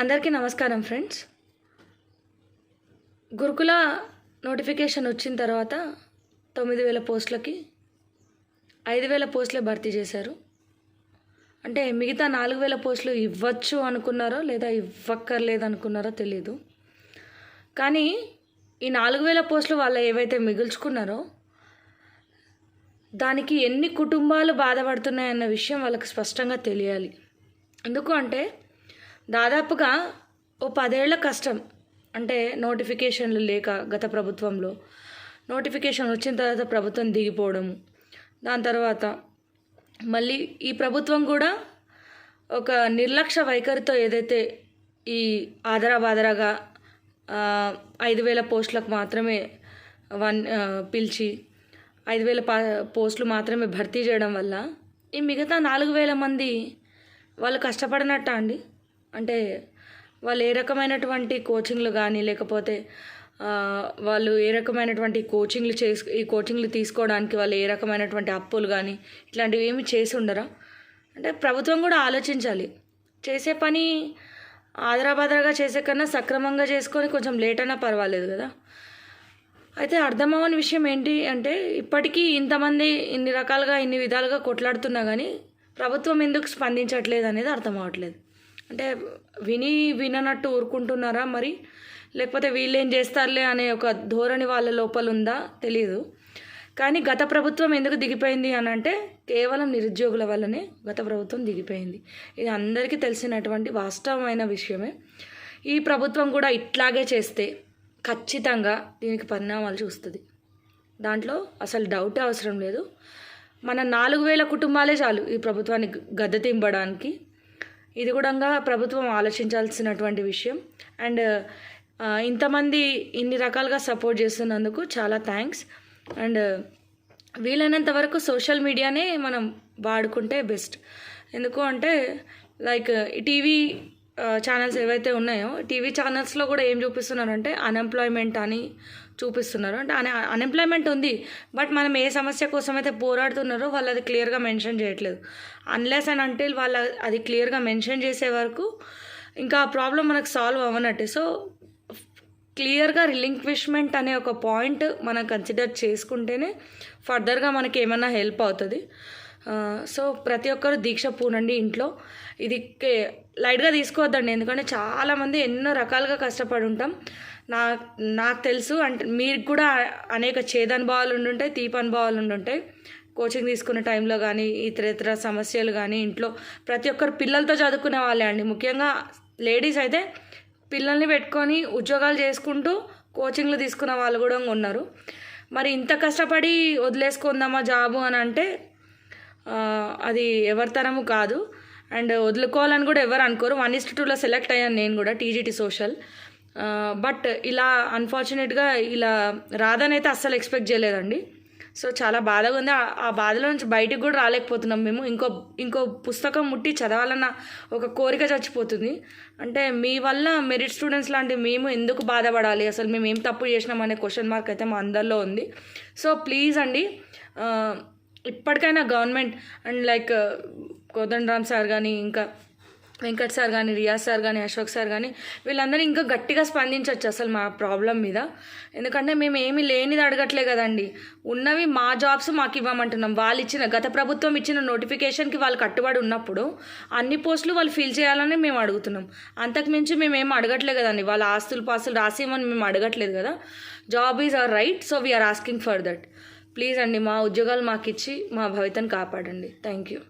అందరికీ నమస్కారం ఫ్రెండ్స్. గురుకుల నోటిఫికేషన్ వచ్చిన తర్వాత తొమ్మిది వేల పోస్టులకి ఐదు వేల పోస్టులే భర్తీ చేశారు. అంటే మిగతా నాలుగు వేల పోస్టులు ఇవ్వచ్చు అనుకున్నారో లేదా ఇవ్వక్కర్లేదు అనుకున్నారో తెలియదు కానీ ఈ నాలుగు వేల పోస్టులు వాళ్ళు ఏవైతే మిగుల్చుకున్నారో దానికి ఎన్ని కుటుంబాలు బాధపడుతున్నాయన్న విషయం వాళ్ళకి స్పష్టంగా తెలియాలి. ఎందుకు అంటే దాదాపుగా ఓ పదేళ్ళ కష్టం. అంటే నోటిఫికేషన్లు లేక గత ప్రభుత్వంలో. నోటిఫికేషన్ వచ్చిన తర్వాత ప్రభుత్వం దిగిపోవడం. దాని తర్వాత మళ్ళీ ఈ ప్రభుత్వం కూడా ఒక నిర్లక్ష్య వైఖరితో ఏదైతే ఈ ఆదరా బాదరాగా ఐదు వేల పోస్టులకు మాత్రమే వన్ పిలిచి ఐదు వేల పా పోస్టులు మాత్రమే భర్తీ చేయడం వల్ల ఈ మిగతా నాలుగు వేల మంది వాళ్ళు కష్టపడినట్ట అండి? అంటే వాళ్ళు ఏ రకమైనటువంటి కోచింగ్లు కానీ లేకపోతే వాళ్ళు ఏ రకమైనటువంటి కోచింగ్లు చేసు ఈ కోచింగ్లు తీసుకోవడానికి వాళ్ళు ఏ రకమైనటువంటి అప్పులు కానీ ఇట్లాంటివి ఏమి చేసి ఉండరా? అంటే ప్రభుత్వం కూడా ఆలోచించాలి. చేసే పని ఆదరాబాదరాగా చేసే కన్నా సక్రమంగా చేసుకొని కొంచెం లేట్ అయినా పర్వాలేదు కదా. అయితే అర్థమవని విషయం ఏంటి అంటే ఇప్పటికీ ఇంతమంది ఇన్ని రకాలుగా ఇన్ని విధాలుగా కొట్లాడుతున్నా కానీ ప్రభుత్వం ఎందుకు స్పందించట్లేదు అనేది అర్థం అవ్వట్లేదు అంటే విని విననట్టు ఊరుకుంటున్నారా మరి? లేకపోతే వీళ్ళేం చేస్తారులే అనే ఒక ధోరణి వాళ్ళ లోపల ఉందా? తెలియదు కానీ గత ప్రభుత్వం ఎందుకు దిగిపోయింది అని అంటే కేవలం నిరుద్యోగుల వల్లనే గత ప్రభుత్వం దిగిపోయింది. ఇది అందరికీ తెలిసినటువంటి వాస్తవమైన విషయమే. ఈ ప్రభుత్వం కూడా ఇట్లాగే చేస్తే ఖచ్చితంగా దీనికి పరిణామాలు చూస్తుంది. దాంట్లో అసలు డౌటే అవసరం లేదు. మన నాలుగు వేల కుటుంబాలే చాలు ఈ ప్రభుత్వాన్ని గద్దె తింపడానికి. ఇది కూడా ప్రభుత్వం ఆలోచించాల్సినటువంటి విషయం. అండ్ ఇంతమంది ఇన్ని రకాలుగా సపోర్ట్ చేస్తున్నందుకు చాలా థ్యాంక్స్. అండ్ వీలైనంత వరకు సోషల్ మీడియానే మనం వాడుకుంటే బెస్ట్. ఎందుకు అంటే లైక్ ఈ టీవీ ఛానల్స్ ఏవైతే ఉన్నాయో టీవీ ఛానల్స్లో కూడా ఏం చూపిస్తున్నారంటే అన్ఎంప్లాయ్మెంట్ అని చూపిస్తున్నారు. అంటే అన్ అన్ఎంప్లాయ్మెంట్ ఉంది బట్ మనం ఏ సమస్య కోసం అయితే పోరాడుతున్నారో వాళ్ళు అది క్లియర్గా మెన్షన్ చేయట్లేదు. అన్లెస్ అండ్ అంటే వాళ్ళు అది క్లియర్గా మెన్షన్ చేసే వరకు ఇంకా ఆ ప్రాబ్లం మనకు సాల్వ్ అవ్వనట్టే. సో క్లియర్గా రిలింక్విష్మెంట్ అనే ఒక పాయింట్ మనం కన్సిడర్ చేసుకుంటేనే ఫర్దర్గా మనకి ఏమైనా హెల్ప్ అవుతుంది. సో ప్రతి ఒక్కరు దీక్ష పూనండి ఇంట్లో. ఇది లైట్గా తీసుకోవద్దండి. ఎందుకంటే చాలామంది ఎన్నో రకాలుగా కష్టపడి ఉంటాం. నా నాకు తెలుసు అంటే మీకు కూడా అనేక చేదనుభవాలు ఉండుంటాయి తీపి అనుభవాలు ఉండుంటాయి కోచింగ్ తీసుకునే టైంలో కానీ ఇతర ఇతర సమస్యలు కానీ ఇంట్లో ప్రతి ఒక్కరు పిల్లలతో చదువుకునే వాళ్ళే అండి. ముఖ్యంగా లేడీస్ అయితే పిల్లల్ని పెట్టుకొని ఉద్యోగాలు చేసుకుంటూ కోచింగ్లు తీసుకున్న వాళ్ళు కూడా ఉన్నారు. మరి ఇంత కష్టపడి వదిలేసుకుందామా జాబు అని అంటే అది ఎవరి తరము కాదు. అండ్ వదులుకోవాలని కూడా ఎవరు అనుకోరు. వన్ ఇస్ట్ టూలో సెలెక్ట్ అయ్యాను నేను కూడా టీజీటీ సోషల్. బట్ ఇలా అన్ఫార్చునేట్గా ఇలా రాదనైతే అస్సలు ఎక్స్పెక్ట్ చేయలేదండి. సో చాలా బాధగా ఉంది. ఆ- బాధలో నుంచి బయటికి కూడా రాలేకపోతున్నాం మేము. ఇంకో ఇంకో పుస్తకం ముట్టి చదవాలన్న ఒక కోరిక చచ్చిపోతుంది. అంటే మీ వల్ల మెరిట్ స్టూడెంట్స్ లాంటి మేము ఎందుకు బాధపడాలి? అసలు మేము ఏం తప్పు చేసినాం అనే క్వశ్చన్ మార్క్ అయితే మా అందరిలో ఉంది. సో ప్లీజ్ అండి ఇప్పటికైనా government and like uh, Kodandaram sir కానీ ఇంకా వెంకట్ సార్ కానీ రియాజ్ సార్ కానీ అశోక్ సార్ కానీ వీళ్ళందరూ ఇంకా గట్టిగా స్పందించవచ్చు అసలు మా ప్రాబ్లం మీద. ఎందుకంటే మేము ఏమీ లేనిది అడగట్లే కదండి. ఉన్నవి మా జాబ్స్ మాకు ఇవ్వమంటున్నాం. వాళ్ళు ఇచ్చిన గత ప్రభుత్వం ఇచ్చిన నోటిఫికేషన్కి వాళ్ళు కట్టుబడి ఉన్నప్పుడు అన్ని పోస్టులు వాళ్ళు ఫిల్ చేయాలని మేము అడుగుతున్నాం. అంతకుమించి మేము ఏం అడగట్లే కదండి. వాళ్ళ ఆస్తులు పాస్తులు రాసిమని మేము అడగట్లేదు కదా. Job is our right so we are asking for that please అండి మా ఉద్యోగాలు మాకు ఇచ్చి మా భవితను కాపాడండి. Thank you.